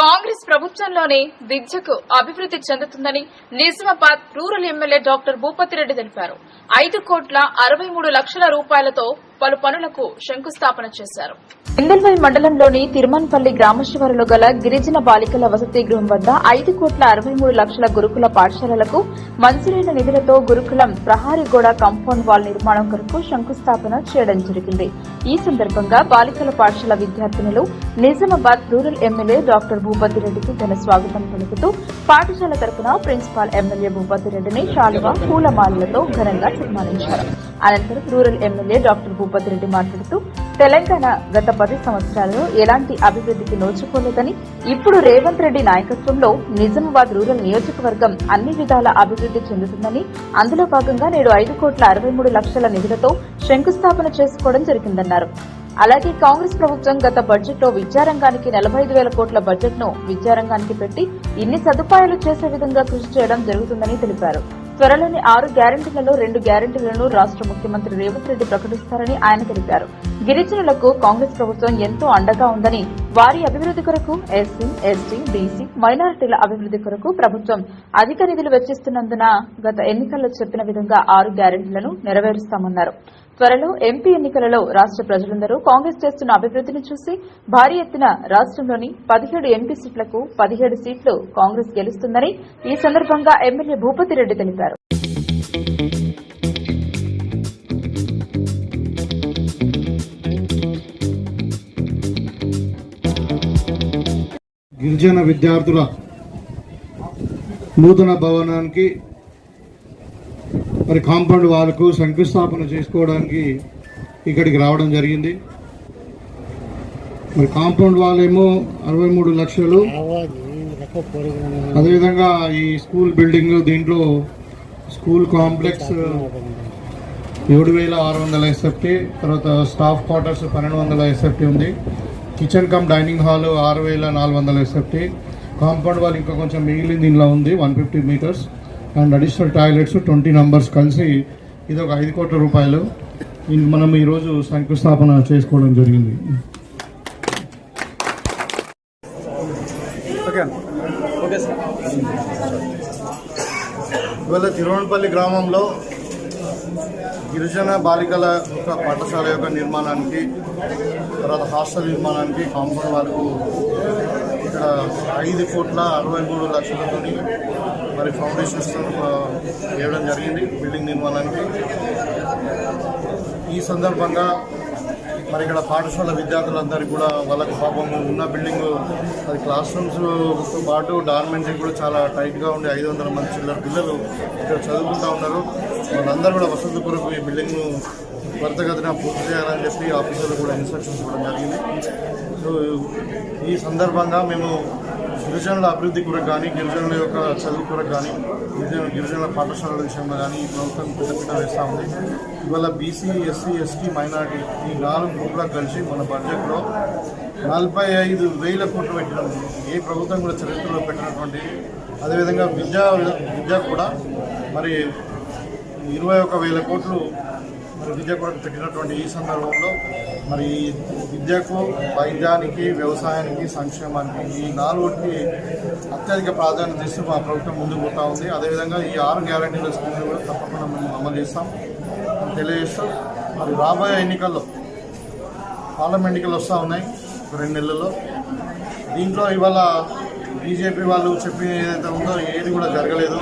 కాంగ్రెస్ ప్రభుత్వంలోనే విద్యకు అభివృద్ది చెందుతుందని Nizamabad rural MLA doctor Bhupathi Reddy తెలిపారు. ఐదు కోట్ల అరవై మూడు లక్షల రూపాయలతో పలు పనులకు శంకుస్థాపన చేశారు. ఇందల్వై మండలంలోని తిరుమన్పల్లి గ్రామ గల గిరిజన బాలికల వసతి గృహం వద్ద ఐదు కోట్ల అరవై మూడు లక్షల గురుకుల పాఠశాలలకు మంజూరైన నిధులతో గురుకులం ప్రహారీ గోడ కాంపౌండ్ వాల్ నిర్మాణం కొరకు శంకుస్థాపన చేయడం జరిగింది. ఈ సందర్భంగా బాలికల పాఠశాల విద్యార్థినులు Nizamabad rural MLA doctor Bhupathi రెడ్డికి ఘన స్వాగతం పలుకుతూ పాఠశాల తరపున ప్రిన్సిపాల్ ఎమ్మెల్యే భూపతి రెడ్డిని శాలువా పూలమాలలతో ఘనంగా సన్మానించారు. అనంతరం rural MLA doctor Bhupathi Reddy మాట్లాడుతూ తెలంగాణ గత పది సంవత్సరాలలో ఎలాంటి అభివృద్ధికి నోచుకోలేదని ఇప్పుడు రేవంత్ రెడ్డి నాయకత్వంలో నిజామాబాద్ రూరల్ నియోజకవర్గం అన్ని విధాల అభివృద్ధి చెందుతుందని అందులో భాగంగా నేడు ఐదు కోట్ల అరవై మూడు లక్షల నిధులతో శంకుస్థాపన చేసుకోవడం జరిగిందన్నారు. అలాగే కాంగ్రెస్ ప్రభుత్వం గత బడ్జెట్లో విద్యారంగానికి నలభై ఐదు వేల కోట్ల బడ్జెట్ను విద్యారంగానికి పెట్టి ఇన్ని సదుపాయాలు చేసే విధంగా కృషి చేయడం జరుగుతుందని తెలిపారు. త్వరలోని ఆరు గ్యారంటీలలో రెండు గ్యారంటీలను రాష్ట్ర ముఖ్యమంత్రి రేవంత్ రెడ్డి ప్రకటిస్తారని ఆయన తెలిపారు. గిరిజనులకు కాంగ్రెస్ ప్రభుత్వం ఎంతో అండగా ఉందని వారి అభివృద్ది కొరకు ఎస్సీ ఎస్టీ బీసీ మైనారిటీల అభివృద్ది కొరకు ప్రభుత్వం అధిక నిధులు వెచ్చిస్తున్నందున గత ఎన్నికల్లో చెప్పిన విధంగా ఆరు గ్యారంటీలను నెరవేరుస్తామన్నారు. త్వరలో ఎంపీ ఎన్నికలలో రాష్ట్ర ప్రజలందరూ కాంగ్రెస్ చేస్తున్న అభివృద్ధిని చూసి భారీ ఎత్తున రాష్ట్రంలోని పదిహేడు ఎంపీ సీట్లకు పదిహేడు సీట్లు కాంగ్రెస్ గెలుస్తుందని ఈ సందర్భంగా ఎమ్మెల్యే భూపతి రెడ్డి తెలిపారు. గిరిజన విద్యార్థుల నూతన భవనానికి మరి కాంపౌండ్ వాళ్ళకు శంకుస్థాపన చేసుకోవడానికి ఇక్కడికి రావడం జరిగింది. మరి కాంపౌండ్ వాల్ ఏమో అరవై మూడు లక్షలు. అదేవిధంగా ఈ స్కూల్ బిల్డింగ్ దీంట్లో స్కూల్ కాంప్లెక్స్ ఏడు వేల ఆరు వందల ఎస్ఎఫ్టీ తర్వాత స్టాఫ్ క్వార్టర్స్ పన్నెండు వందల ఎస్ఎఫ్టీ ఉంది. కిచెన్ కమ్ డైనింగ్ హాల్ ఆరు వేల నాలుగు వందల ఎస్ఎఫ్టీ. కాంపౌండ్ వాల్ ఇంకా కొంచెం మిగిలింది దీనిలో ఉంది one fifty metres. And additional toilets twenty numbers కలిసి ఇది ఒక ఐదు కోట్ల రూపాయలు. దీనికి మనం ఈరోజు శంకుస్థాపన చేసుకోవడం జరిగింది. ఇవాళ తిరువనపల్లి గ్రామంలో గిరిజన బాలికల యొక్క పాఠశాల యొక్క నిర్మాణానికి తర్వాత హాస్టల్ నిర్మాణానికి కాంపౌండ్ వరకు ఐదు కోట్ల అరవై మూడు లక్షలతో మరి ఫౌండేషన్స్ వేయడం జరిగింది బిల్డింగ్ నిర్మాణానికి. ఈ సందర్భంగా మరి ఇక్కడ పాఠశాల విద్యార్థులందరికీ కూడా వాళ్ళకు పాపం ఉన్న బిల్డింగ్ అది క్లాస్ రూమ్స్తో పాటు డార్మెంటరీ కూడా చాలా టైట్గా ఉండి ఐదు వందల మంది చిల్లర పిల్లలు ఇక్కడ చదువుకుంటూ ఉన్నారు. వాళ్ళందరూ కూడా వసతి కొరకు ఈ బిల్డింగ్ను త్వరితగతిన పూర్తి చేయాలని చెప్పి ఆఫీసర్లు కూడా ఇన్స్ట్రక్షన్స్ ఇవ్వడం జరిగింది. సో ఈ సందర్భంగా మేము గిరిజనుల అభివృద్ధి కొరకు కానీ గిరిజనుల యొక్క చదువు కొరకు కానీ గిరిజన గిరిజనుల పాఠశాలల విషయంలో కానీ ఈ ప్రభుత్వం పెద్దపీట వేస్తూ ఉంది. ఇవాళ బీసీ ఎస్సీ ఎస్టీ మైనార్టీ ఈ నాలుగు గ్రూపులకు కలిసి మన బడ్జెట్లో నలభై ఐదు వేల కోట్లు పెట్టడం. ఏ ప్రభుత్వం కూడా చరిత్రలో పెట్టినటువంటి అదేవిధంగా విద్యా విద్య కూడా మరి ఇరవై ఒక వేల కోట్లు మరి విద్య కొరకు పెట్టినటువంటి ఈ సందర్భంలో మరి విద్యకు వైద్యానికి వ్యవసాయానికి సంక్షేమానికి ఈ నాలుగుకి అత్యధిక ప్రాధాన్యత ఇస్తూ మా ప్రభుత్వం ముందుకు పోతా ఉంది. అదేవిధంగా ఈ ఆరు గ్యారంటీల స్కీమ్లు కూడా తప్పకుండా మేము అమలు చేస్తాం. తెలియజేస్తూ మరి రాబోయే ఎన్నికల్లో పార్లమెంట్ ఎన్నికలు వస్తూ ఉన్నాయి రెండు నెలల్లో. దీంట్లో ఇవాళ బీజేపీ వాళ్ళు చెప్పిన ఏదైతే ఉందో ఏది కూడా జరగలేదు.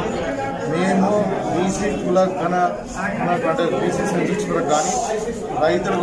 మేము బీసీ కుల కన అంటే బీసీ సెన్సెస్ కానీ రైతులకు